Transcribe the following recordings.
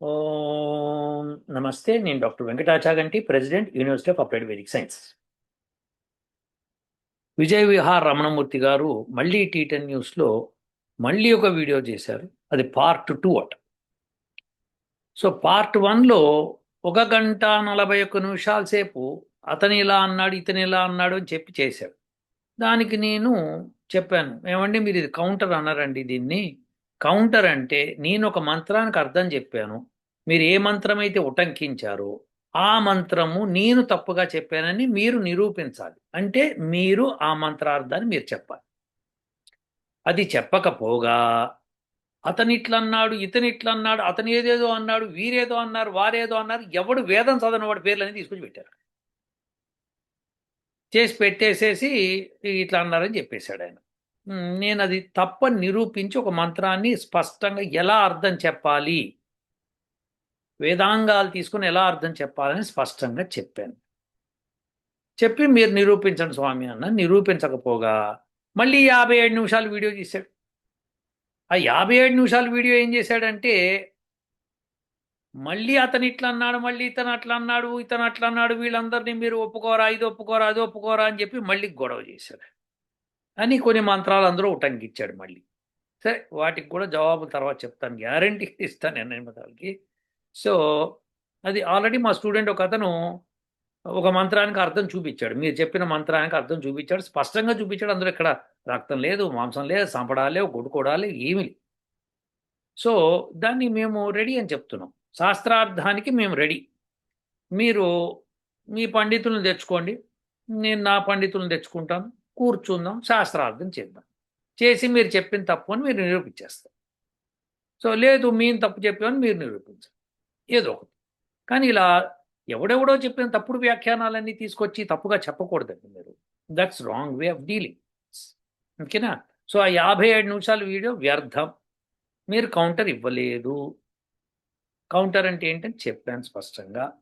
ఓం నమస్తే నేను doctor Venkatachaganti president university of applied Vedic science. Vijay Vihar Ramanamurthy garu మళ్ళీ tea ten న్యూస్లో మళ్ళీ ఒక వీడియో చేశారు. అది పార్ట్ టూ అట. సో పార్ట్ వన్లో ఒక గంట నలభై ఒక్క నిమిషాల సేపు అతను ఇలా అన్నాడు ఇతను ఇలా అన్నాడు అని చెప్పి చేశాడు. దానికి నేను చెప్పాను ఏమండి మీరు ఇది కౌంటర్ అన్నారండి దీన్ని? కౌంటర్ అంటే నేను ఒక మంత్రానికి అర్థం చెప్పాను. మీరు ఏ మంత్రం అయితే ఉటంకించారో ఆ మంత్రము నేను తప్పుగా చెప్పానని మీరు నిరూపించాలి. అంటే మీరు ఆ మంత్రార్థాన్ని మీరు చెప్పాలి. అది చెప్పకపోగా అతను ఇతనిట్లన్నాడు ఇతను అతను ఏదేదో అన్నాడు వీరేదో అన్నారు వారేదో అన్నారు ఎవడు వేదం చదవని వాడి పేర్లని తీసుకొచ్చి పెట్టారు చేసి పెట్టేసేసి ఇట్లా అన్నారని చెప్పేశాడు ఆయన. నేను అది తప్పని నిరూపించి ఒక మంత్రాన్ని స్పష్టంగా ఎలా అర్థం చెప్పాలి? వేదాంగాలు తీసుకుని ఎలా అర్థం చెప్పాలని స్పష్టంగా చెప్పాను. చెప్పి మీరు నిరూపించండి స్వామి అన్న నిరూపించకపోగా మళ్ళీ యాభై ఏడు నిమిషాలు వీడియో తీశాడు. ఆ యాభై ఏడు నిమిషాలు వీడియో ఏం చేశాడంటే మళ్ళీ అతను ఇట్లా అన్నాడు మళ్ళీ ఇతను అట్లా అన్నాడు ఇతను అట్లా అన్నాడు వీళ్ళందరినీ మీరు ఒప్పుకోరా ఇది ఒప్పుకోరా అది ఒప్పుకోరా అని చెప్పి మళ్ళీ గొడవ చేశాడు. అని కొన్ని మంత్రాలు అందరూ ఉటంకిచ్చాడు మళ్ళీ. సరే వాటికి కూడా జవాబు తర్వాత చెప్తాను. గ్యారంటీ ఇస్తాను నేను సో అది ఆల్రెడీ మా స్టూడెంట్ ఒక అతను ఒక మంత్రానికి అర్థం చూపించాడు. మీరు చెప్పిన మంత్రానికి అర్థం చూపించాడు. స్పష్టంగా చూపించాడు. అందులో ఇక్కడ రక్తం లేదు మాంసం లేదు సంపడాలే కొడుకోడాలి ఏమీ సో దాన్ని మేము రెడీ అని చెప్తున్నాం. శాస్త్రార్థానికి మేము రెడీ. మీరు మీ పండితులను తెచ్చుకోండి. నేను నా పండితులను తెచ్చుకుంటాను. కూర్చుందాం శాస్త్రార్థం చేద్దాం. చేసి మీరు చెప్పిన తప్పు అని మీరు నిరూపించేస్తారు. సో లేదు మేము తప్పు చెప్పామని మీరు నిరూపించారు. ఏదో ఒకటి. కానీ ఇలా ఎవడెవడో చెప్పిన తప్పుడు వ్యాఖ్యానాలన్నీ తీసుకొచ్చి తప్పుగా చెప్పకూడదండి మీరు. That's wrong way of dealing ఓకేనా? సో ఆ యాభై ఏడు నిమిషాల వీడియో వ్యర్థం. మీరు కౌంటర్ ఇవ్వలేదు. కౌంటర్ అంటే ఏంటని చెప్పాను స్పష్టంగా.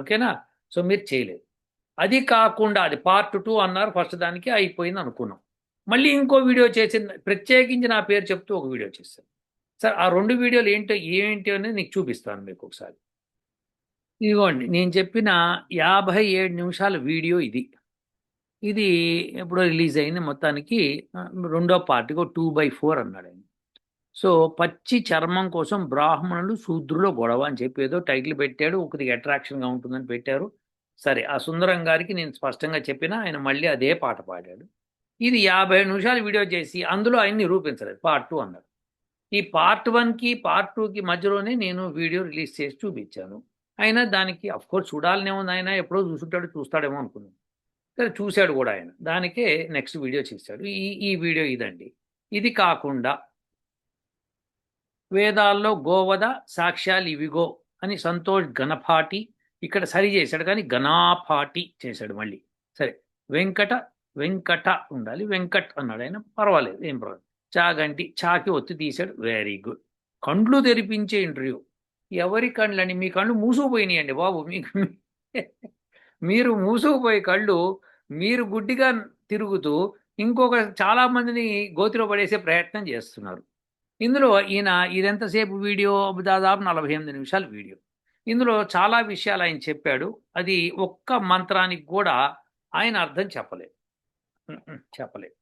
ఓకేనా? సో మీరు చేయలేదు. అది కాకుండా అది పార్ట్ టూ అన్నారు ఫస్ట్ దానికి అయిపోయింది అనుకున్నాం. మళ్ళీ ఇంకో వీడియో చేసి ప్రత్యేకించి నా పేరు చెప్తూ ఒక వీడియో చేశాను. సార్ ఆ రెండు వీడియోలు ఏంటో ఏంటి అనేది నీకు చూపిస్తాను మీకు ఒకసారి. ఇదిగోండి నేను చెప్పిన యాభై ఏడు నిమిషాల వీడియో ఇది. ఇది ఎప్పుడో రిలీజ్ అయింది మొత్తానికి రెండో పార్టీకి టూ బై ఫోర్ అన్నాడు ఆయన. సో పచ్చి చర్మం కోసం బ్రాహ్మణులు శూద్రులో గొడవ అని చెప్పి ఏదో టైటిల్ పెట్టాడు ఒకరికి అట్రాక్షన్గా ఉంటుందని పెట్టారు. సరే ఆ సుందరం గారికి నేను స్పష్టంగా చెప్పినా ఆయన మళ్ళీ అదే పాట పాడాడు. ఇది యాభై నిమిషాలు వీడియో చేసి అందులో ఆయన నిరూపించలేదు. పార్ట్ టూ అన్నాడు. ఈ పార్ట్ వన్కి పార్ట్ టూకి మధ్యలోనే నేను వీడియో రిలీజ్ చేసి చూపించాను. అయినా దానికి అఫ్కోర్స్ చూడాలనే ఉంది ఆయన. ఎప్పుడో చూసుంటాడు చూస్తాడేమో అనుకున్నాను సరే చూశాడు కూడా ఆయన. దానికే నెక్స్ట్ వీడియో చేశాడు. ఈ ఈ వీడియో ఇదండి. ఇది కాకుండా వేదాల్లో గోవద సాక్ష్యాలు ఇవిగో అని సంతోష్ గణపాటి ఇక్కడ సరి చేశాడు కానీ ఘనాపాటి చేశాడు మళ్ళీ. సరే వెంకట వెంకట ఉండాలి. వెంకట్ అన్నాడు ఆయన. పర్వాలేదు ఏం పర్వాలేదు చాగంటి చాకి ఒత్తి తీశాడు. వెరీ గుడ్ కండ్లు తెరిపించే ఇంటర్వ్యూ. ఎవరి కళ్ళని మీ కళ్ళు మూసుకుపోయినాయండి బాబు. మీకు మీరు మూసుకుపోయే కళ్ళు మీరు గుడ్డిగా తిరుగుతూ ఇంకొక చాలా మందిని గోతిలో పడేసే ప్రయత్నం చేస్తున్నారు. ఇందులో ఈయన ఇదెంతసేపు వీడియో? దాదాపు నలభై ఎనిమిది నిమిషాల వీడియో. ఇందులో చాలా విషయాలు ఆయన చెప్పాడు. అది ఒక్క మంత్రానికి కూడా ఆయన అర్థం చెప్పలేదు. చెప్పలేదు.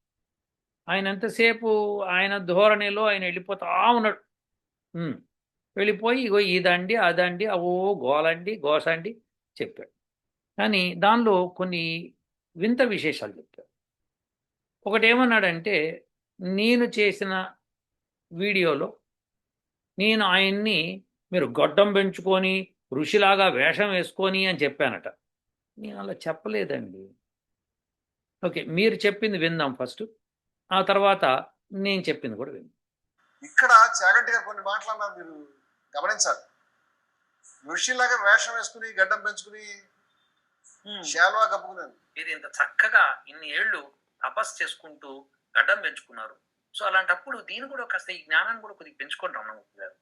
ఆయన ఎంతసేపు ఆయన ధోరణిలో ఆయన వెళ్ళిపోతా ఉన్నాడు. వెళ్ళిపోయి ఇగో ఇదండి అదండి అవో గోలండి గోసండి చెప్పాడు. కానీ దానిలో కొన్ని వింత విశేషాలు చెప్పాడు. ఒకటి ఏమన్నాడంటే నేను చేసిన వీడియోలో నేను ఆయన్ని మీరు గొడ్డం పెంచుకొని ఋషిలాగా వేషం వేసుకొని అని చెప్పానట. నేను అలా చెప్పలేదండి. ఓకే మీరు చెప్పింది విందాం ఫస్ట్. ఆ తర్వాత నేను చెప్పింది కూడా విందాం. ఇక్కడ చాగంటి గారు కొన్ని మాటలు అన్నారు మీరు గమనించాలి. ఋషిలాగా వేషం వేసుకుని గడ్డం పెంచుకుని శాలువా కప్పుకున్నాను మీరు ఇంత చక్కగా ఇన్ని ఏళ్ళు తపస్సు చేసుకుంటూ గడ్డం పెంచుకున్నారు. సో అలాంటప్పుడు దీని కూడా కాస్త ఈ జ్ఞానాన్ని కూడా కొద్దిగా పెంచుకొని రమణమూర్తి గారు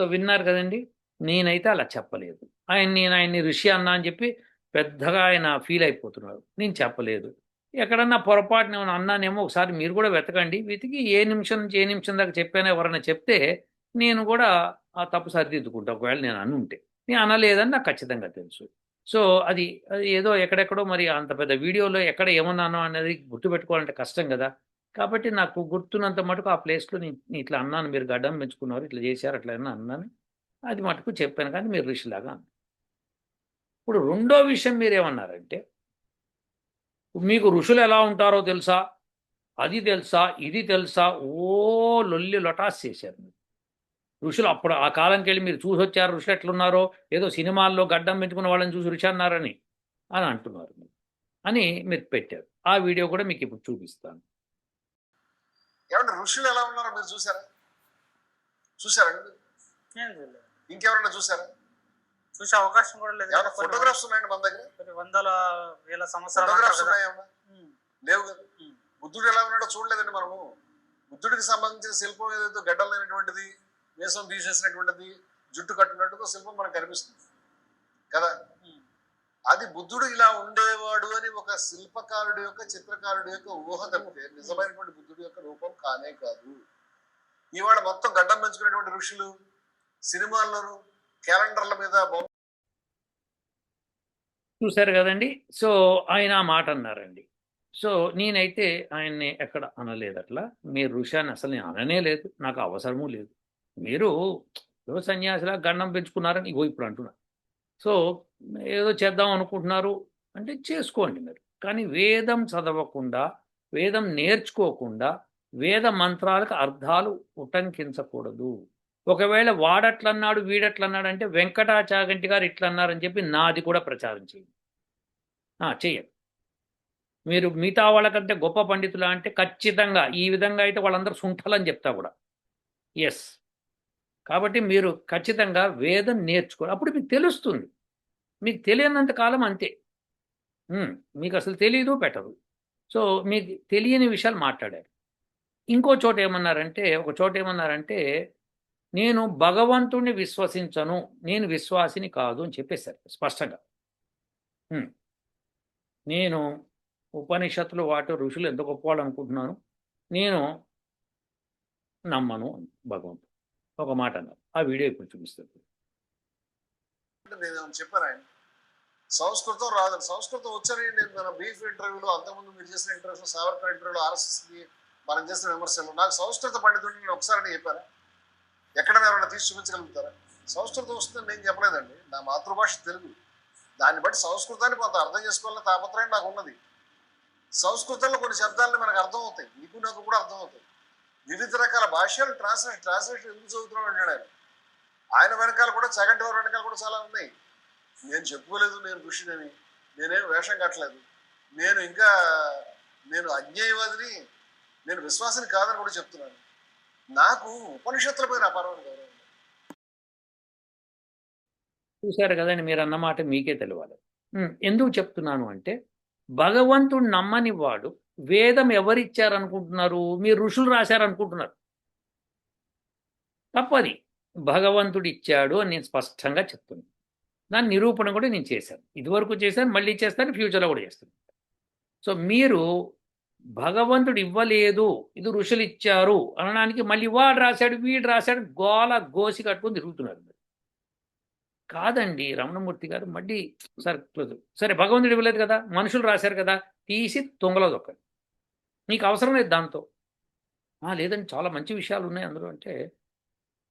సో విన్నారు కదండి. నేనైతే అలా చెప్పలేదు. ఆయన నేను ఆయన్ని ఋషి అన్నా అని చెప్పి పెద్దగా ఆయన ఫీల్ అయిపోతున్నారు. నేను చెప్పలేదు. ఎక్కడన్నా పొరపాటున ఏమైనా అన్నానేమో ఒకసారి మీరు కూడా వెతకండి. వెతికి ఏ నిమిషం నుంచి ఏ నిమిషం దాకా చెప్పానో ఎవరైనా చెప్తే నేను కూడా ఆ తప్పు సరిదిద్దుకుంటా. ఒకవేళ నేను అనుంటే. నేను అనలేదని నాకు ఖచ్చితంగా తెలుసు. సో అది అది ఏదో ఎక్కడెక్కడో మరి అంత పెద్ద వీడియోలో ఎక్కడ ఏమన్నానో అనేది గుర్తుపెట్టుకోవాలంటే కష్టం కదా. కాబట్టి నాకు గుర్తున్నంత మటుకు ఆ ప్లేస్లో నేను ఇట్లా అన్నాను. మీరు గడ్డం పెంచుకున్నారు ఇట్లా చేశారు అట్లా అన్నాను. అది మటుకు చెప్పాను కానీ మీరు ఋషిలాగా ఇప్పుడు రెండో విషయం మీరేమన్నారంటే మీకు ఋషులు ఎలా ఉంటారో తెలుసా? అది తెలుసా? ఇది తెలుసా? ఓ లొల్లి లొటాస్ చేశారు మీరు. ఋషులు అప్పుడు ఆ కాలంకి వెళ్ళి మీరు చూసి వచ్చారు ఋషులు ఎట్లున్నారో? ఏదో సినిమాల్లో గడ్డం పెంచుకున్న వాళ్ళని చూసి ఋషి అన్నారని అని అంటున్నారు మీరు. అని మీరు పెట్టారు. ఆ వీడియో కూడా మీకు ఇప్పుడు చూపిస్తాను. ఏమంటే ఋషులు ఎలా ఉన్నారో మీరు చూసారా? చూసారండి నేను చూడలేదు. ఇంకెవరైనా చూసారా? చూసే అవకాశం కూడా లేదు. ఏమైనా ఫోటోగ్రాఫ్స్ ఉన్నాయండి మన దగ్గర? వందల వేల సంవత్సరాలు ఫోటోగ్రాఫ్స్ ఉమ్, లేవు కదా. బుద్ధుడు ఎలా ఉన్నాడో చూడలేదండి మనము. బుద్ధుడికి సంబంధించిన శిల్పం ఏదైతే గడ్డలైనటువంటిది వేషం తీసేసినటువంటిది జుట్టు కట్టినట్టుగా శిల్పం మనకు కనిపిస్తుంది. కదా. అది బుద్ధుడు ఇలా ఉండేవాడు అని ఒక శిల్పకారుడి యొక్క చిత్రకారుడి యొక్క ఊహ తప్పితే నిజమైనటువంటి బుద్ధుడు యొక్క రూపం కానే కాదు. ఇవాళ మొత్తం గడ్డం పెంచుకునేటువంటి ఋషులు సినిమాల్లోనూ క్యాలెండర్ల మీద చూశారు కదండి? సో ఆయన ఆ మాట అన్నారండి. సో నేనైతే ఆయన్ని ఎక్కడ అనలేదు అట్లా మీరు ఋషాన్ని అసలు నేను అననే లేదు. నాకు అవసరము లేదు. మీరు సన్యాసిలా గండం పెంచుకున్నారని ఇగో ఇప్పుడు అంటున్నా. సో ఏదో చేద్దాం అనుకుంటున్నారు. అంటే చేసుకోండి మీరు. కానీ వేదం చదవకుండా వేదం నేర్చుకోకుండా వేద మంత్రాలకు అర్థాలు ఉటంకించకూడదు. ఒకవేళ వాడట్లన్నాడు వీడట్లన్నాడు అంటే వెంకటాచాగంటి గారు ఇట్లన్నారని చెప్పి నాది కూడా ప్రచారం చేయండి. చేయండి. మీరు మిగతా వాళ్ళకంటే గొప్ప పండితులా అంటే ఖచ్చితంగా ఈ విధంగా అయితే వాళ్ళందరూ సుంఠలని చెప్తా కూడా. ఎస్ కాబట్టి మీరు ఖచ్చితంగా వేదం నేర్చుకోవాలి. అప్పుడు మీకు తెలుస్తుంది. మీకు తెలియనంత కాలం అంతే. మీకు అసలు తెలియదు పెట్టదు. సో మీకు తెలియని విషయాలు మాట్లాడారు. ఇంకో చోట ఏమన్నారంటే ఒక చోట ఏమన్నారంటే నేను భగవంతుణ్ణి విశ్వసించను నేను విశ్వాసిని కాదు అని చెప్పేశారు స్పష్టంగా. నేను ఉపనిషత్తులు వాటి ఋషులు ఎంత గొప్పవాళ్ళు అనుకుంటున్నాను? నేను నమ్మను భగవంతుడు. ఒక మాట అన్నారు. ఆ వీడియో ఇప్పుడు చూపిస్తారు నేను చెప్పాను ఆయన? సంస్కృతం రాదు. సంస్కృతం వచ్చని నేను మన బీఫ్ ఇంటర్వ్యూలో అంతకుముందు మీరు చేసిన ఇంటర్వ్యూలో సావర్కర్ ఇంటర్వ్యూలో ఆర్ఎస్ఎస్కి మనం చేసిన విమర్శలు నాకు సంస్కృత పండితుడిని నేను ఒకసారి అని చెప్పాను ఎక్కడైనా ఎవరైనా తీసి చూపించగలుగుతారా? సంస్కృతం వస్తుందని నేను చెప్పలేదండి. నా మాతృభాష తెలుగు. దాన్ని బట్టి సంస్కృతాన్ని కొంత అర్థం చేసుకోవాలనే తాపత్రయం నాకు ఉన్నది. సంస్కృతంలో కొన్ని శబ్దాలను మనకు అర్థం అవుతాయి నీకు నాకు కూడా అర్థం అవుతాయి వివిధ రకాల భాషలు ట్రాన్స్లేషన్ ట్రాన్స్లేషన్ ఎందుకు చదువుతున్నాం అంటాడు ఆయన. ఆయన వెనకాల కూడా సెకండ్ ఎవరి వెనకాల కూడా చాలా ఉన్నాయి. నేను చెప్పుకోలేదు నేను ఋషినని నేనేం వేషం కట్టలేదు. నేను ఇంకా నేను అజ్ఞేయవాదిని నేను విశ్వాసిని కాదని కూడా చెప్తున్నాను. నాకు ఉపనిషత్తులపైన అపారమైన గౌరవం. చూశారు కదండి మీరు అన్నమాట మీకే తెలియాలి. ఎందుకు చెప్తున్నాను అంటే భగవంతుడు నమ్మని వాడు వేదం ఎవరిచ్చారనుకుంటున్నారు? మీరు ఋషులు రాశారనుకుంటున్నారు. తప్పది. భగవంతుడు ఇచ్చాడు అని నేను స్పష్టంగా చెప్తున్నాను దాని నిరూపణ కూడా నేను చేశాను. ఇదివరకు చేశాను మళ్ళీ చేస్తాను ఫ్యూచర్లో కూడా చేస్తాను. సో మీరు భగవంతుడు ఇవ్వలేదు ఇది ఋషులు ఇచ్చారు అనడానికి మళ్ళీ వాడు రాశాడు వీడు రాశాడు గోల గోసి కట్టుకొని తిరుగుతున్నారు. కాదండి రమణమూర్తి గారు మళ్ళీ సరే సరే భగవంతుడు ఇవ్వలేదు కదా మనుషులు రాశారు కదా తీసి తొంగలో దొక్కండి మీకు అవసరం లేదు దాంతో. లేదండి చాలా మంచి విషయాలు ఉన్నాయి అందులో అంటే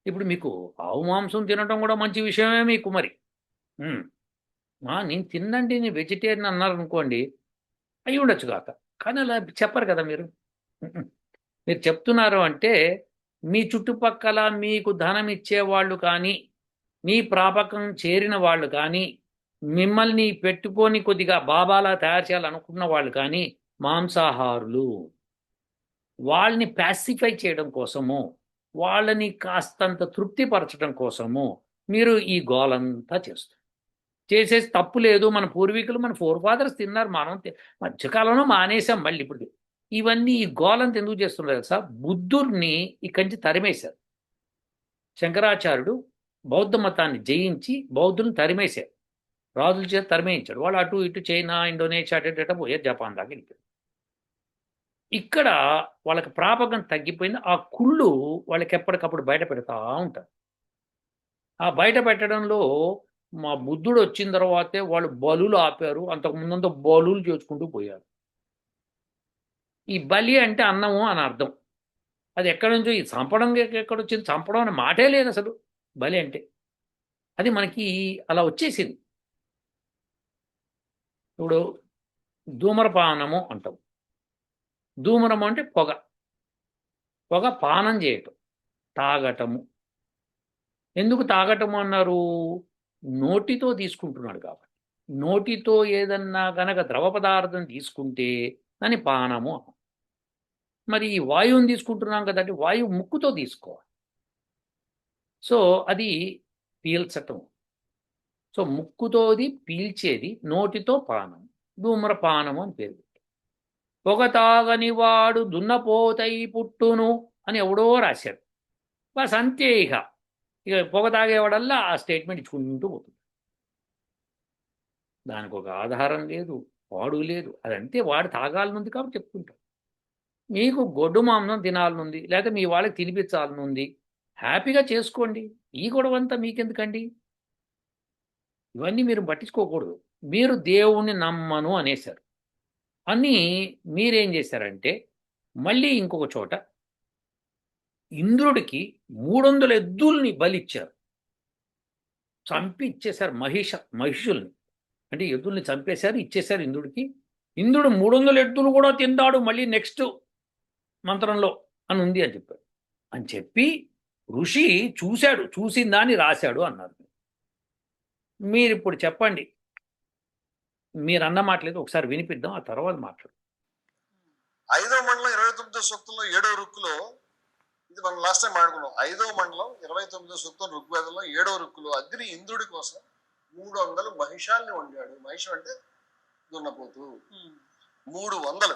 ఇప్పుడు మీకు ఆవు మాంసం తినడం కూడా మంచి విషయమే మీకు మరి. నేను తిన్నండి నేను వెజిటేరియన్ అన్నారు అనుకోండి అయి ఉండొచ్చు కాక. కానీ అలా చెప్పరు కదా మీరు. మీరు చెప్తున్నారు అంటే మీ చుట్టుపక్కల మీకు ధనం ఇచ్చేవాళ్ళు కానీ మీ ప్రాపకం చేరిన వాళ్ళు కానీ మిమ్మల్ని పెట్టుకొని కొద్దిగా బాబాలా తయారు చేయాలనుకున్న వాళ్ళు కానీ మాంసాహారులు వాళ్ళని ప్యాసిఫై చేయడం కోసము వాళ్ళని కాస్తంత తృప్తిపరచడం కోసము మీరు ఈ గోలంతా చేస్తారు చేసేసి తప్పు లేదు మన పూర్వీకులు మన ఫోర్ ఫాదర్స్ తిన్నారు మనం మధ్యకాలంలో మానేసాం మళ్ళీ ఇప్పుడు. ఇవన్నీ ఈ గోలంత ఎందుకు చేస్తున్నారు తెలుసా? బుద్ధుడిని ఇక్కడి నుంచి తరిమేశారు. శంకరాచార్యుడు బౌద్ధ మతాన్ని జయించి బౌద్ధుని తరిమేశారు. రాజుల చేత తరిమేయించాడు. వాళ్ళు అటు ఇటు చైనా ఇండోనేషియా అటు ఇటు పోయారు జపాన్ దాకా వెళ్ళిపోయారు. ఇక్కడ వాళ్ళకి ప్రాపకం తగ్గిపోయింది. ఆ కుళ్ళు వాళ్ళకి ఎప్పటికప్పుడు బయట పెడతా ఉంటారు. ఆ బయట పెట్టడంలో మా బుద్ధుడు వచ్చిన తర్వాతే వాళ్ళు బలులు ఆపారు. అంతకు ముందంతా బలులు చేసుకుంటూ పోయారు. ఈ బలి అంటే అన్నము అని అర్థం. అది ఎక్కడి నుంచో ఈ చంపడం ఎక్కడ వచ్చింది? చంపడం అనే మాటే లేదు అసలు. బలి అంటే. అది మనకి అలా వచ్చేసింది. ఇప్పుడు ధూమరపానము అంటాం. ధూమరము అంటే పొగ. పొగ పానం చేయటం. తాగటము. ఎందుకు తాగటము అన్నారు? నోటితో తీసుకుంటున్నాడు కాబట్టి. నోటితో ఏదన్నా గనక ద్రవ పదార్థం తీసుకుంటే దాన్ని పానము మరి ఈ వాయువుని తీసుకుంటున్నాం కదండి వాయువు ముక్కుతో తీసుకోవాలి. సో అది పీల్చటం. సో ముక్కుతోది పీల్చేది నోటితో పానం. ధూమ్రపానము అని పేరు. పొగ తాగని వాడు దున్నపోతై పుట్టును అని ఎవడో రాశారు బస్ అంతే ఇక ఇక పొగ తాగేవాడల్లా ఆ స్టేట్మెంట్ ఇచ్చుకుంటూ పోతుంది. దానికి ఒక ఆధారం లేదు వాడు లేదు. అదంతే వాడు తాగాలనుంది కాబట్టి చెప్పుకుంటాం. మీకు గొడ్డు మాంసం తినాలనుంది లేకపోతే మీ వాళ్ళకి తినిపించాలనుంది హ్యాపీగా చేసుకోండి. ఈ గొడవ అంతా మీకెందుకండి? ఇవన్నీ మీరు పట్టించుకోకూడదు. మీరు దేవుణ్ణి నమ్మను అనేశారు. అని మీరేం చేశారంటే మళ్ళీ ఇంకొక చోట ఇంద్రుడికి మూడు వందల ఎద్దుల్ని బలిచ్చారు. చంపి ఇచ్చేశారు మహిష మహిషుల్ని. అంటే ఎద్దుల్ని చంపేశారు ఇచ్చేశారు ఇంద్రుడికి. ఇంద్రుడు మూడు వందల ఎద్దులు కూడా తిందాడు మళ్ళీ నెక్స్ట్ మంత్రంలో అని ఉంది అని చెప్పాడు. అని చెప్పి ఋషి చూశాడు చూసిందా అని రాశాడు అన్నారు. మీరు ఇప్పుడు చెప్పండి మీరు అన్న మాటలేదు ఒకసారి వినిపిద్దాం ఆ తర్వాత మాట్లాడు. ఐదో మండలం ఇరవై తొమ్మిదో సూక్తంలో ఏడో రుక్కులో ఇది మనం లాస్ట్ టైం మాట్లాడుకున్నాం ఐదో మండలం ఇరవై తొమ్మిదో సూక్తం ఋగ్వేదంలో ఏడో రుక్కులో అగ్ని ఇంద్రుడి కోసం మూడు వందలు మహిషాల్ని వండాడు. మహిషం అంటే దున్నపోతు. మూడు వందలు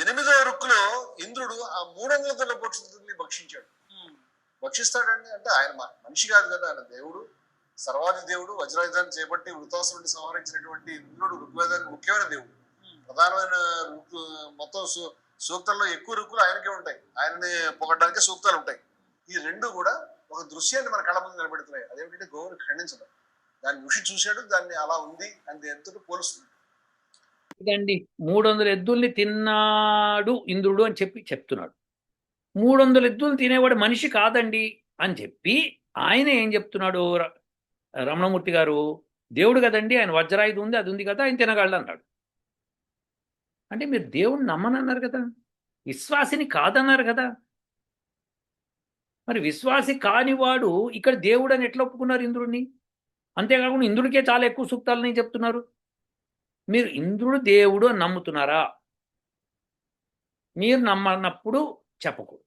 ఎనిమిదో రుక్కులో ఇంద్రుడు ఆ మూడు వందల దున్నపోతుల్ని భక్షించాడు. భక్షిస్తాడండి అంటే ఆయన మ- మనిషి కాదు కదా ఆయన దేవుడు. సర్వాది దేవుడు వజ్రాయుధాన్ని చేపట్టి వృతాసురుడిని సంహరించినటువంటి ఇంద్రుడు ఋగ్వేదానికి ముఖ్యమైన దేవుడు. ప్రధానమైన రుక్కు మొత్తం సూక్తాల్లో ఎక్కువ రుక్కులు ఆయనకే ఉంటాయి. ఆయనని పొగడానికి సూక్తాలు ఉంటాయి. ఈ రెండు కూడా ఒక దృశ్యాన్ని మన కళ్ళ ముందు నిలబెడుతున్నాయి. అదేమిటంటే గోవుని ఖండించడం. దాన్ని ఋషి చూశాడు దాన్ని అలా ఉంది అని ఎంతో పోలుస్తుంది ఇదండి. మూడు వందల ఎద్దుల్ని తిన్నాడు ఇంద్రుడు అని చెప్పి చెప్తున్నాడు. మూడు వందల ఎద్దులు తినేవాడు మనిషి కాదండి అని చెప్పి ఆయన ఏం చెప్తున్నాడు? రమణమూర్తి గారు దేవుడు కదండి ఆయన వజ్రాయుధం ఉంది అది ఉంది కదా ఆయన తినగలడు అన్నాడు. అంటే మీరు దేవుడిని నమ్మనన్నారు కదా విశ్వాసిని కాదన్నారు కదా. మరి విశ్వాసి కానివాడు ఇక్కడ దేవుడు అని ఎట్లా ఒప్పుకున్నారు ఇంద్రుడిని అంతేకాకుండా ఇంద్రుడికే చాలా ఎక్కువ సూక్తాలని చెప్తున్నారు. మీరు ఇంద్రుడు దేవుడు అని నమ్ముతున్నారా? మీరు నమ్మన్నప్పుడు చెప్పకూడదు.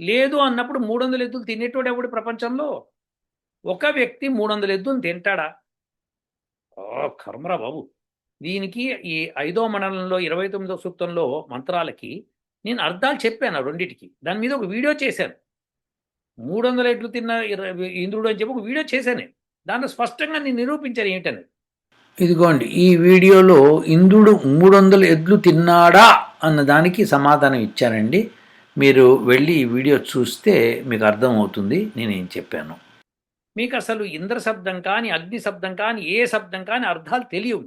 లేదు అన్నప్పుడు మూడు వందల ఎద్దులు తినేటోడు ఎవడు ప్రపంచంలో? ఒక వ్యక్తి మూడు వందల ఎద్దులు తింటాడా కర్మరా బాబు. దీనికి ఈ ఐదో మండలంలో ఇరవై తొమ్మిదో సూక్తంలో మంత్రాలకి నేను అర్థాలు చెప్పాను రెండింటికి. దాని మీద ఒక వీడియో చేశాను. మూడు వందల ఎడ్లు తిన్న ఇంద్రుడు అని చెప్పి ఒక వీడియో చేశాను దాన్ని దాంట్లో స్పష్టంగా నేను నిరూపించాను ఏంటనేది. ఇదిగోండి ఈ వీడియోలో ఇంద్రుడు మూడు వందల ఎడ్లు తిన్నాడా అన్న దానికి సమాధానం ఇచ్చానండి మీరు వెళ్ళి ఈ వీడియో చూస్తే మీకు అర్థమవుతుంది. నేనేం చెప్పాను. మీకు అసలు ఇంద్ర శబ్దం కానీ అగ్ని శబ్దం కానీ ఏ శబ్దం కానీ అర్థాలు తెలియవు.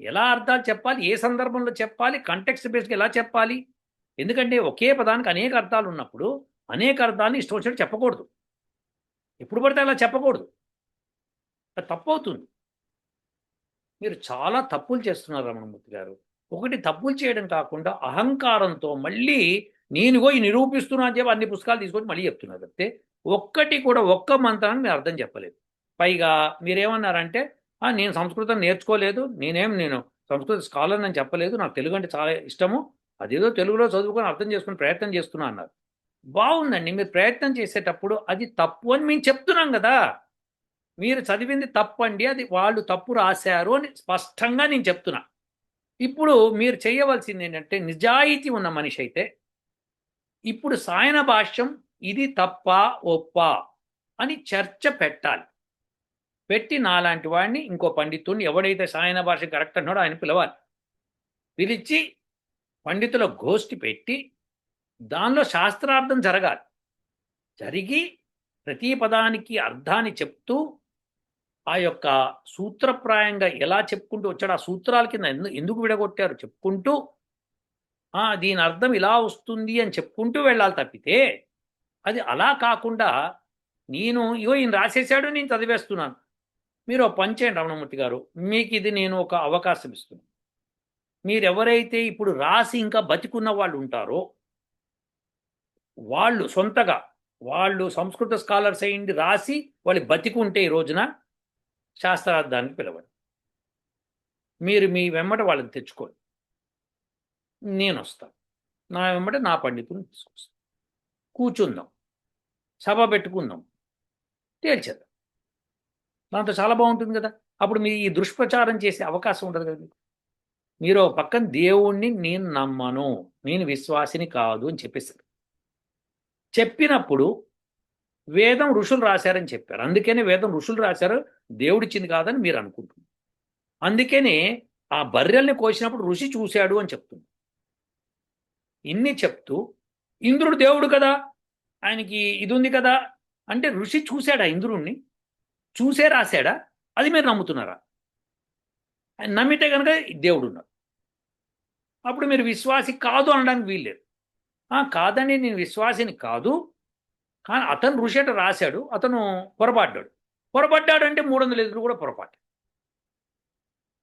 ఎలా అర్థాలు చెప్పాలి? ఏ సందర్భంలో చెప్పాలి? కంటెక్స్ట్ బేస్డ్గా ఎలా చెప్పాలి? ఎందుకంటే ఒకే పదానికి అనేక అర్థాలు ఉన్నప్పుడు అనేక అర్థాన్ని ఇష్టం వచ్చినట్టు చెప్పకూడదు. ఎప్పుడు పడితే అలా చెప్పకూడదు. తప్పు అవుతుంది మీరు చాలా తప్పులు చేస్తున్నారు రమణమూర్తి గారు. ఒకటి తప్పులు చేయడం కాకుండా అహంకారంతో మళ్ళీ నేనుగో ఈ నిరూపిస్తున్నా అని చెప్పి అన్ని పుస్తకాలు తీసుకొని మళ్ళీ చెప్తున్నారు. తప్పితే ఒక్కటి కూడా ఒక్క మంత్రాన్ని మీరు అర్థం చెప్పలేదు. పైగా మీరేమన్నారంటే నేను సంస్కృతం నేర్చుకోలేదు నేనేం నేను సంస్కృత స్కాలర్ అని చెప్పలేదు నాకు తెలుగు అంటే చాలా ఇష్టము అదేదో తెలుగులో చదువుకొని అర్థం చేసుకుని ప్రయత్నం చేస్తున్నా అన్నారు. బాగుందండి మీరు ప్రయత్నం చేసేటప్పుడు అది తప్పు అని మేము చెప్తున్నాం కదా. మీరు చదివింది తప్పు అండి అది వాళ్ళు తప్పు రాశారు అని స్పష్టంగా నేను చెప్తున్నా. ఇప్పుడు మీరు చేయవలసింది ఏంటంటే నిజాయితీ ఉన్న మనిషి అయితే ఇప్పుడు సాయన భాష్యం ఇది తప్ప ఒప్ప అని చర్చ పెట్టాలి. పెట్టి నాలాంటి వాడిని ఇంకో పండితుడిని ఎవడైతే సాయన భాష కరెక్ట్ అన్నాడో ఆయన పిలవాలి. పిలిచి పండితుల గోష్ఠి పెట్టి దానిలో శాస్త్రార్థం జరగాలి. జరిగి ప్రతి పదానికి అర్థాన్ని చెప్తూ ఆ యొక్క సూత్రప్రాయంగా ఎలా చెప్పుకుంటూ వచ్చాడు ఆ సూత్రాల కింద ఎందుకు విడగొట్టారు చెప్పుకుంటూ దీని అర్థం ఇలా వస్తుంది అని చెప్పుకుంటూ వెళ్ళాలి తప్పితే అది అలా కాకుండా నేను ఇగో ఈయన రాసేసాడు నేను చదివేస్తున్నాను. మీరు ఒక పని చేయండి రమణమూర్తి గారు. మీకు ఇది నేను ఒక అవకాశం ఇస్తున్నాను. మీరు ఎవరైతే ఇప్పుడు రాసి ఇంకా బతికున్న వాళ్ళు ఉంటారో వాళ్ళు సొంతగా వాళ్ళు సంస్కృత స్కాలర్స్ అయ్యింది రాసి వాళ్ళు బతికుంటే ఈ రోజున శాస్త్రార్థానికి పిలవండి. మీరు మీ వెంబట వాళ్ళని తెచ్చుకోండి. నేను వస్తాను నా వెంబట నా పండితుని తీసుకొస్తాను. కూర్చుందాం. సభ పెట్టుకుందాం. తేల్చేద్దాం. దాంతో చాలా బాగుంటుంది కదా. అప్పుడు మీ ఈ దుష్ప్రచారం చేసే అవకాశం ఉండదు కదా. మీరు పక్కన దేవుణ్ణి నేను నమ్మను నేను విశ్వాసిని కాదు అని చెప్పేస్తారు చెప్పినప్పుడు వేదం ఋషులు రాశారని చెప్పారు. అందుకనే వేదం ఋషులు రాశారు దేవుడిచ్చింది కాదని మీరు అనుకుంటున్నారు. అందుకనే ఆ బర్రెల్ని కోసినప్పుడు ఋషి చూశాడు అని చెప్తుంది ఇన్ని చెప్తూ ఇంద్రుడు దేవుడు కదా. ఆయనకి ఇది ఉంది కదా? అంటే ఋషి చూశాడా ఇంద్రుణ్ణి? చూసే రాశాడా? అది మీరు నమ్ముతున్నారా? ఆయన నమ్మితే కనుక దేవుడు ఉన్నాడు అప్పుడు మీరు విశ్వాసి కాదు అనడానికి వీల్లేదు. కాదండి నేను విశ్వాసిని కాదు. కానీ అతను ఋషి అట రాశాడు అతను పొరపడ్డాడు పొరపడ్డాడు అంటే మూడు వందల ఎదురు కూడా పొరపాటు.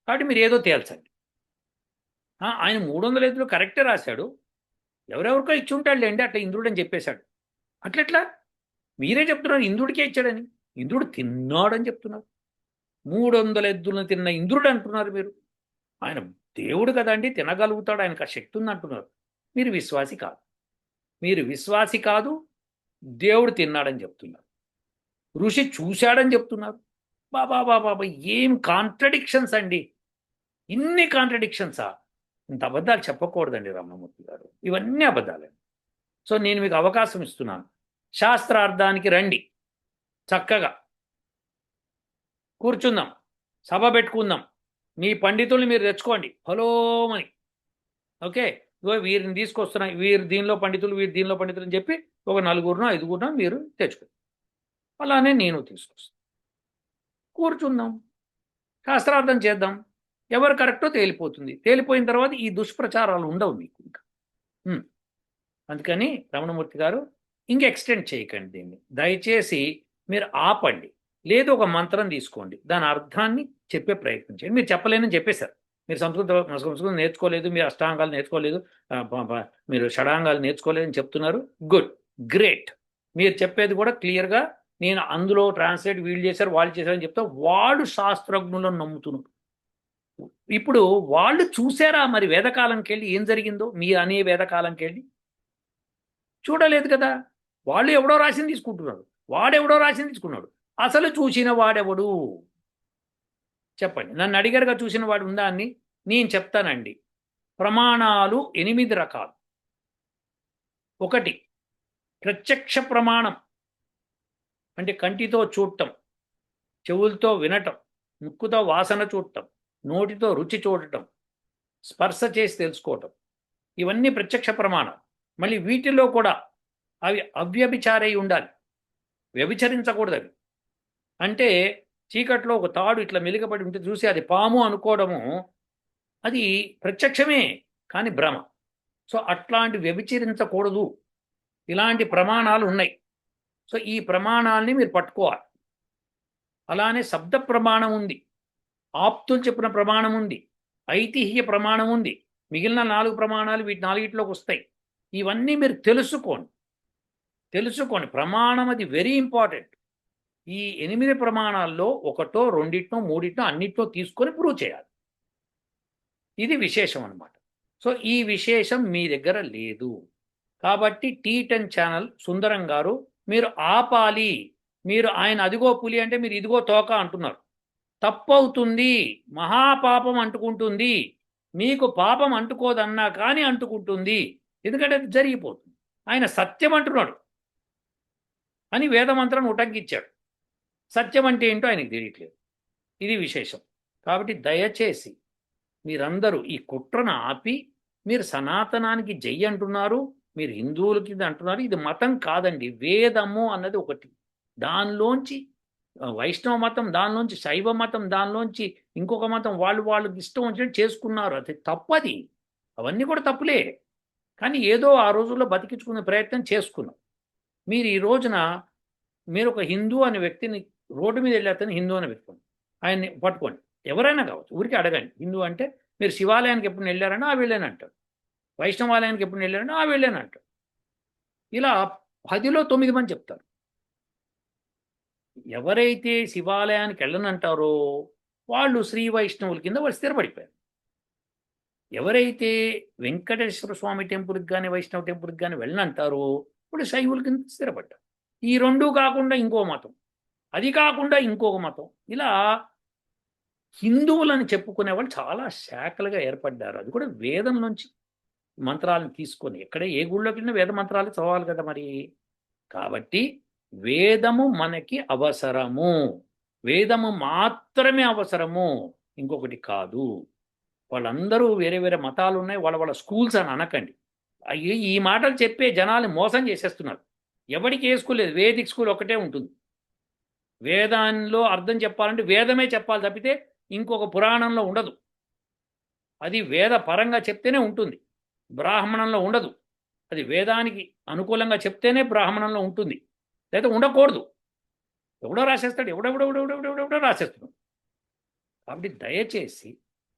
కాబట్టి మీరు ఏదో తేల్చండి. ఆయన మూడు వందల ఎదురు కరెక్టే రాశాడు. ఎవరెవరికో ఇచ్చి ఉంటాడులేండి అట్లా ఇంద్రుడు అని చెప్పేశాడు. అట్లెట్లా? మీరే చెప్తున్నారు ఇంద్రుడికే ఇచ్చాడని. ఇంద్రుడు తిన్నాడని చెప్తున్నారు. మూడు వందల ఎద్దులను తిన్న ఇంద్రుడు అంటున్నారు మీరు. ఆయన దేవుడు కదండి తినగలుగుతాడు ఆయనకు ఆ శక్తి ఉంది అంటున్నారు. మీరు విశ్వాసి కాదు. మీరు విశ్వాసి కాదు దేవుడు తిన్నాడని చెప్తున్నారు. ఋషి చూశాడని చెప్తున్నారు. బాబా బాబా బాబా ఏం కాంట్రడిక్షన్స్ అండి. ఇన్ని కాంట్రడిక్షన్సా ఇంత అబద్ధాలు చెప్పకూడదండి రమణమూర్తి గారు. ఇవన్నీ అబద్ధాలండి. సో నేను మీకు అవకాశం ఇస్తున్నాను. శాస్త్రార్థానికి రండి. చక్కగా. కూర్చుందాం. సభ పెట్టుకుందాం. మీ పండితుల్ని మీరు తెచ్చుకోండి. హలోమని ఓకే? ఇగో వీరిని తీసుకొస్తున్నా వీరు దీనిలో పండితులు వీరు దీనిలో పండితులు అని చెప్పి ఒక నలుగురునో ఐదుగురునో మీరు తెచ్చుకోండి. అలానే నేను తీసుకొస్తాను కూర్చుందాం. శాస్త్రార్థం చేద్దాం. ఎవరు కరెక్టో తేలిపోతుంది. తేలిపోయిన తర్వాత ఈ దుష్ప్రచారాలు ఉండవు మీకు ఇంకా. అందుకని రమణమూర్తి గారు ఇంక ఎక్స్టెండ్ చేయకండి దీన్ని. దయచేసి మీరు ఆపండి. లేదు ఒక మంత్రం తీసుకోండి. దాని అర్థాన్ని చెప్పే ప్రయత్నం చేయండి. మీరు చెప్పలేనని చెప్పేశారు. మీరు సంస్కృత సంస్కృతం నేర్చుకోలేదు మీరు అష్టాంగాలు నేర్చుకోలేదు మీరు షడాంగాలు నేర్చుకోలేదని చెప్తున్నారు. గుడ్. గ్రేట్. మీరు చెప్పేది కూడా క్లియర్గా నేను అందులో ట్రాన్స్లేట్ వీళ్ళు చేశారు వాళ్ళు చేశారని చెప్తా వాడు శాస్త్రజ్ఞులను నమ్ముతున్నారు ఇప్పుడు వాళ్ళు చూసారా మరి వేదకాలంకి వెళ్ళి ఏం జరిగిందో? మీ అనే వేదకాలంకి వెళ్ళి చూడలేదు కదా. వాళ్ళు ఎవడో రాసింది తీసుకుంటున్నాడు. వాడెవడో రాసింది తీసుకున్నాడు. అసలు చూసిన వాడెవడు? చెప్పండి. నన్ను అడిగారుగా చూసిన వాడు ఉందా అని నేను చెప్తానండి. ప్రమాణాలు ఎనిమిది రకాలు. ఒకటి ప్రత్యక్ష ప్రమాణం. అంటే కంటితో చూడటం చెవులతో వినటం ముక్కుతో వాసన చూడటం నోటితో రుచి చూడటం స్పర్శ చేసి తెలుసుకోవటం. ఇవన్నీ ప్రత్యక్ష ప్రమాణం మళ్ళీ వీటిలో కూడా అవి అవ్యభిచారై ఉండాలి. వ్యభిచరించకూడదు అవి. అంటే చీకట్లో ఒక తాడు ఇట్లా మెలిగబడి ఉంటే చూసి అది పాము అనుకోవడము అది ప్రత్యక్షమే కానీ భ్రమ. సో అట్లాంటి వ్యభిచరించకూడదు. ఇలాంటి ప్రమాణాలు ఉన్నాయి. సో ఈ ప్రమాణాలని మీరు పట్టుకోవాలి. అలానే శబ్ద ప్రమాణం ఉంది. ఆప్తులు చెప్పిన ప్రమాణం ఉంది. ఐతిహ్య ప్రమాణం ఉంది. మిగిలిన నాలుగు ప్రమాణాలు వీటి నాలుగిట్లోకి వస్తాయి. ఇవన్నీ మీరు తెలుసుకోండి. తెలుసుకోండి. ప్రమాణం అది వెరీ ఇంపార్టెంట్ ఈ ఎనిమిది ప్రమాణాల్లో ఒకటో రెండిటో మూడిటో అన్నిట్లో తీసుకొని ప్రూవ్ చేయాలి. ఇది విశేషం అన్నమాట. సో ఈ విశేషం మీ దగ్గర లేదు. కాబట్టి టీ టెన్ ఛానల్ సుందరం గారు మీరు ఆపాలి. మీరు ఆయన అదిగో పులి అంటే మీరు ఇదిగో తోక అంటున్నారు. తప్పు అవుతుంది మహాపాపం అంటుకుంటుంది. మీకు పాపం అంటుకోదన్నా కానీ అంటుకుంటుంది. ఎందుకంటే అది జరిగిపోతుంది. ఆయన సత్యం అంటున్నాడు. అని వేదమంత్రాన్ని ఉటంకిచ్చాడు. సత్యం అంటే ఏంటో ఆయనకు తెలియట్లేదు. ఇది విశేషం. కాబట్టి దయచేసి మీరందరూ ఈ కుట్రను ఆపి మీరు సనాతనానికి జై అంటున్నారు మీరు హిందువులకి ఇది అంటున్నారు ఇది మతం కాదండి. వేదము అన్నది ఒకటి. దానిలోంచి వైష్ణవ మతం దానిలోంచి శైవ మతం దానిలోంచి ఇంకొక మతం వాళ్ళు వాళ్ళకి ఇష్టం వచ్చినట్టు చేసుకున్నారు. అది తప్పది. అవన్నీ కూడా తప్పులే. కానీ ఏదో ఆ రోజుల్లో బతికించుకునే ప్రయత్నం చేసుకున్నాం. మీరు ఈ రోజున మీరు ఒక హిందూ అనే వ్యక్తిని రోడ్డు మీద వెళ్ళి హిందూ అని పెట్టుకోండి. ఆయన్ని పట్టుకోండి. ఎవరైనా కావచ్చు ఊరికి అడగండి. హిందూ అంటే మీరు శివాలయానికి ఎప్పుడు వెళ్ళారని ఆ వెళ్ళాను వైష్ణవాలయానికి ఎప్పుడు వెళ్ళారనో ఆ వెళ్ళాను ఇలా పదిలో తొమ్మిది మంది చెప్తారు. ఎవరైతే శివాలయానికి వెళ్ళనంటారో వాళ్ళు శ్రీ వైష్ణవుల కింద వాళ్ళు స్థిరపడిపోయారు. ఎవరైతే వెంకటేశ్వర స్వామి టెంపుల్కి కానీ వైష్ణవ టెంపుల్కి కానీ వెళ్ళనంటారో ఇప్పుడు శైవుల కింద స్థిరపడ్డారు. ఈ రెండు కాకుండా ఇంకో మతం అది కాకుండా ఇంకొక మతం. ఇలా హిందువులని చెప్పుకునే వాళ్ళు చాలా శాఖలుగా ఏర్పడ్డారు. అది కూడా వేదం నుంచి మంత్రాలను తీసుకొని ఎక్కడ ఏ గుళ్ళోకి వెళ్ళినా వేద మంత్రాలు చదవాలి కదా మరి? కాబట్టి వేదము మనకి అవసరము. వేదము మాత్రమే అవసరము. ఇంకొకటి కాదు. వాళ్ళందరూ వేరే వేరే మతాలు ఉన్నాయి వాళ్ళ వాళ్ళ స్కూల్స్ అని అనకండి. ఈ మాటలు చెప్పే జనాల్ని మోసం చేసేస్తున్నారు. ఎవరికి వేసుకోలేదు వేదిక్ స్కూల్ ఒకటే ఉంటుంది. వేదాల్లో అర్థం చెప్పాలంటే వేదమే చెప్పాలి తప్పితే ఇంకొక పురాణంలో ఉండదు. అది వేద పరంగా చెప్తేనే ఉంటుంది బ్రాహ్మణంలో ఉండదు. అది వేదానికి అనుకూలంగా చెప్తేనే బ్రాహ్మణంలో ఉంటుంది. లేదా ఉండకూడదు. ఎవడో రాసేస్తాడు ఎవడెవడెవడెవడెవడెవడో రాసేస్తున్నాడు. కాబట్టి దయచేసి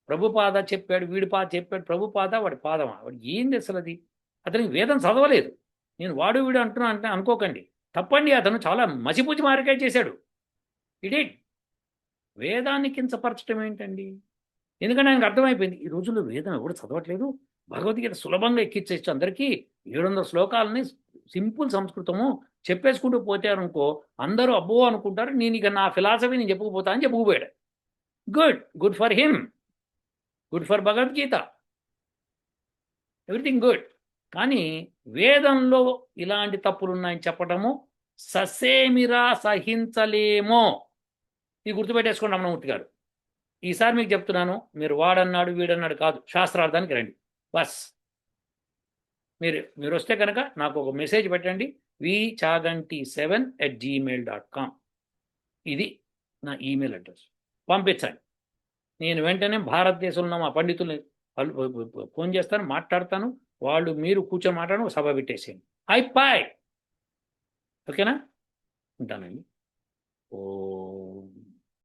ప్రభుపాద చెప్పాడు వీడి పాద చెప్పాడు ప్రభుపాద వాడి పాదమా? వాడు ఏంది అసలు అది అతనికి వేదం చదవలేదు. నేను వాడు వీడు అంటున్నా అంటే అనుకోకండి. తప్పండి అతను చాలా మసిపూచి మారికాయ చేశాడు. ఇడే వేదాన్ని కించపరచడం ఏంటండి? ఎందుకంటే ఆయనకు అర్థమైపోయింది ఈ రోజుల్లో వేదం ఎవడు చదవట్లేదు? భగవద్గీత సులభంగా ఎక్కించచ్చు అందరికీ ఏడు వందల శ్లోకాలని సింపుల్ సంస్కృతము చెప్పేసుకుంటూ పోతారనుకో అందరూ అబ్బో అనుకుంటారు నేను ఇక నా ఫిలాసఫీ నేను చెప్పుకుపోతా అని చెప్పుకుపోయాడు. Good good for him good for Bhagavad Gita everything good కానీ వేదంలో ఇలాంటి తప్పులు ఉన్నాయని చెప్పడము ససేమిరా సహించలేమో. ఇది గుర్తుపెట్టేసుకోండి రమణమూర్తి గారు. ఈసారి మీకు చెప్తున్నాను మీరు వాడన్నాడు వీడన్నాడు కాదు. శాస్త్రార్థానికి రండి. బస్. మీరు మీరు వస్తే కనుక నాకు ఒక మెసేజ్ పెట్టండి. V Chaganti seven at Gmail dot com. ఇది నా ఈమెయిల్ అడ్రస్. పంపించండి. నేను వెంటనే భారతదేశంలో మా పండితుల్ని ఫోన్ చేస్తాను మాట్లాడతాను. వాళ్ళు మీరు కూర్చొని మాట్లాడడం ఒక సభ పెట్టేసేయండి. అయిపోయి ఓకేనా? ఉంటానండి. ఓ